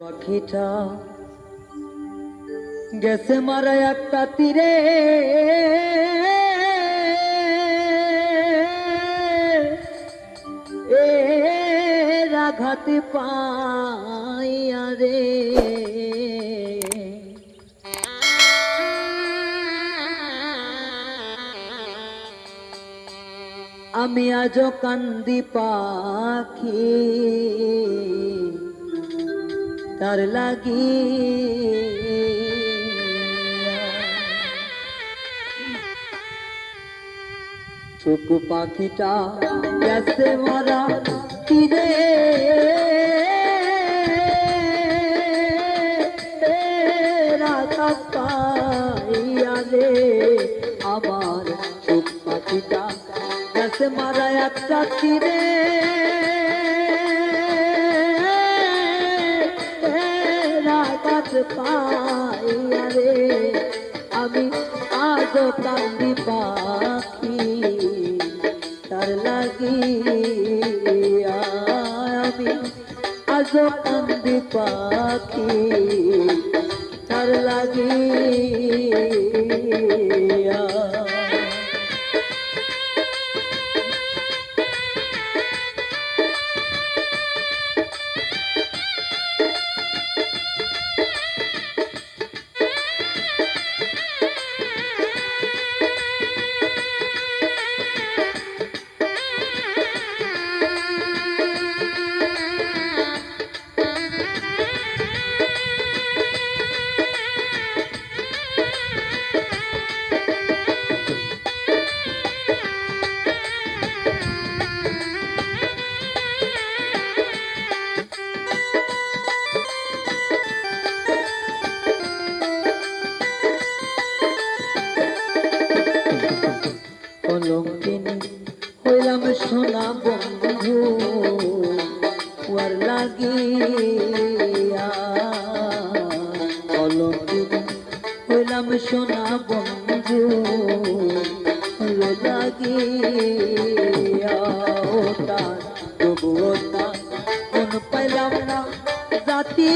পাখিটা গেছে মারা একটা তীরে। এ রাঘাতে পাইয়া রে। আমি আজও কান্দি পাখি। তার লাগি। চুকু পাখিটা গেছে মারা তীরে। রাখা পাইয়া রে আমার চুক পাখিটা গেছে মারা একটা তীরে। পাইয়া রে আমি আজ কান্দি পাখি। তার লাগি আমি আজ কান্দি পাখি। তার লাগি কলঙ্কিনী হইলাম সোনা বন্ধু ওয়ার লাগিয়া। কলঙ্কিনী হইলাম সোনা বন্ধু লাগিয়া। ওটা তবু ওটা মন পাইলাম না জাতি।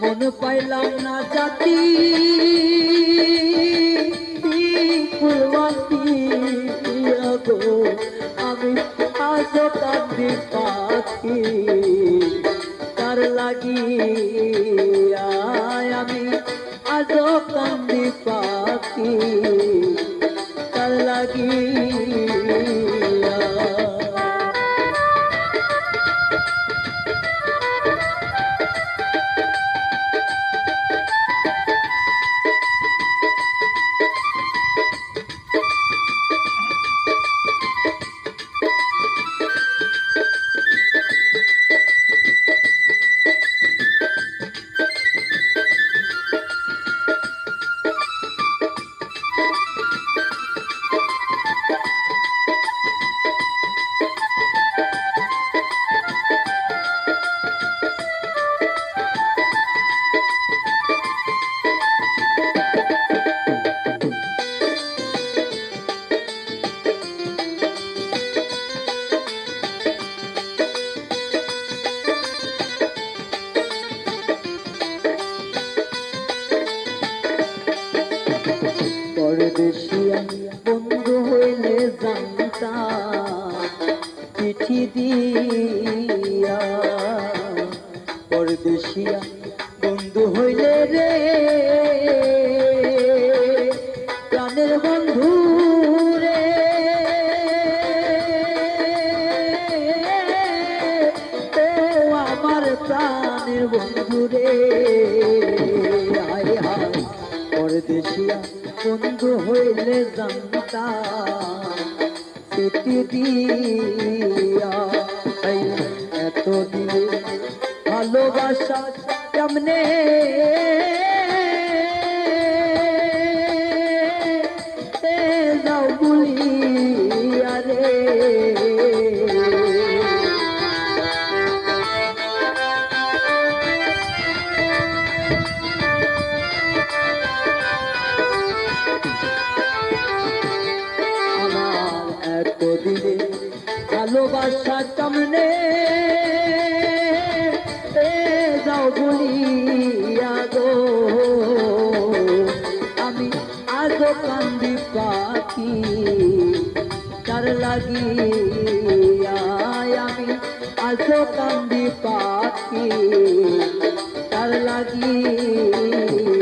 মন পাইলাম না জাতি ফুলবাতি আমি আজ কান্দি পাখি তার লাগি আমি আজ কান্দি পাখি তার লাগি পরদেশিয়া বন্ধু হইলে জানতা, চিঠি দিয়া। পরদেশিয়া বন্ধু হইলে রে, প্রাণের বন্ধু রে। আমার প্রাণের বন্ধু রে, আয় হায়। পরদেশিয়া বন্ধু হইলে জানতা এতদিন ভালোবাসা কেমনে ভালোবাসা কেমনে এ যাও বলিয়া গো। আমি আজও কান্দি পাখি, তার লাগিয়া আমি আজও কান্দি পাখি, তার লাগিয়া